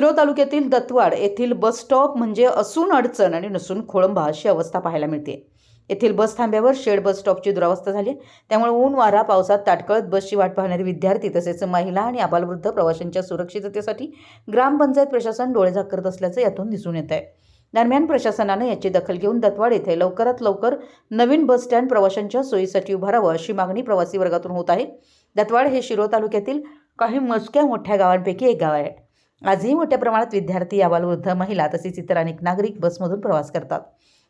शिरो तालुक्यातील दत्तवाड येथील बस स्टॉप म्हणजे असून अडचण आणि नसून खोळंबा अशी अवस्था पाहायला मिळते. येथील बस थांब्यावर शेड बस स्टॉपची दुरावस्था झाली. त्यामुळे ऊन वारा पावसात ताटकळत बसची वाट पाहणारे विद्यार्थी तसेच महिला आणि आबालवृद्ध प्रवाशांच्या सुरक्षिततेसाठी ग्रामपंचायत प्रशासन डोळेझाक करत असल्याचं यातून दिसून येत आहे. दरम्यान प्रशासनानं याची दखल घेऊन दत्तवाड येथे लवकरात लवकर नवीन बस स्टँड प्रवाशांच्या सोयीसाठी उभारावं अशी मागणी प्रवासी वर्गातून होत आहे. दत्तवाड हे शिरो तालुक्यातील काही मोजक्या मोठ्या गावांपैकी एक गाव आहे. आजही मोठ्या प्रमाणात विद्यार्थी आबालवृद्ध महिला तसेच इतर अनेक नागरिक बसमधून प्रवास करतात.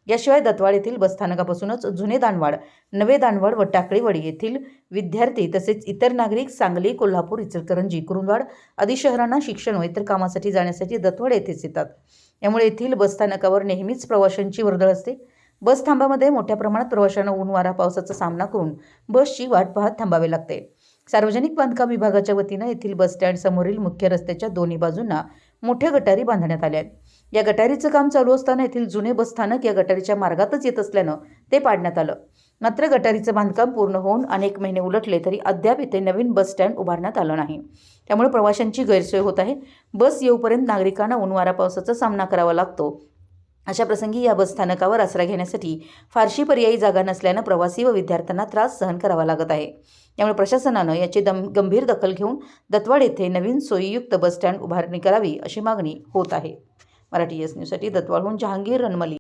याशिवाय दत्तवाड येथील बसस्थानकापासूनच जुने दानवाड नवे दानवाड व टाकळीवाडी येथील विद्यार्थी तसेच इतर नागरिक सांगली कोल्हापूर इचलकरंजी कुरुंदवाड आदी शहरांना शिक्षण व इतर कामासाठी जाण्यासाठी दत्तवाड येथेच येतात. यामुळे येथील बसस्थानकावर नेहमीच प्रवाशांची वर्दळ असते. बस थांबामध्ये मोठ्या प्रमाणात प्रवाशांना ऊन वारा पावसाचा सामना करून बसची वाट पाहत थांबावे लागते. सार्वजनिक बांधकाम विभागाच्या वतीनं येथील बस स्टँड समोरील मुख्य रस्त्याच्या दोन्ही बाजूंना मोठ्या गटारी बांधण्यात आल्या आहेत. या गटारीचं काम चालू असताना येथील जुने बसस्थानक या गटारीच्या मार्गातच येत असल्यानं ते पाडण्यात आलं. मात्र गटारीचं बांधकाम पूर्ण होऊन अनेक महिने उलटले तरी अद्याप येथे नवीन बस स्टँड उभारण्यात आलं नाही. त्यामुळे प्रवाशांची गैरसोय होत आहे. बस येऊपर्यंत नागरिकांना ऊन वारा पावसाचा सामना करावा लागतो. अशा प्रसंगी या बसस्थानकावर आसरा घेण्यासाठी फारशी पर्यायी जागा नसल्यानं प्रवासी व विद्यार्थ्यांना त्रास सहन करावा लागत आहे. त्यामुळे प्रशासनानं याची दम गंभीर दखल घेऊन दत्तवाड येथे नवीन सोयीयुक्त बसस्टँड उभारणी करावी अशी मागणी होत आहे. मराठी एस न्यूजसाठी दत्तवाडहून जहांगीर रनमली.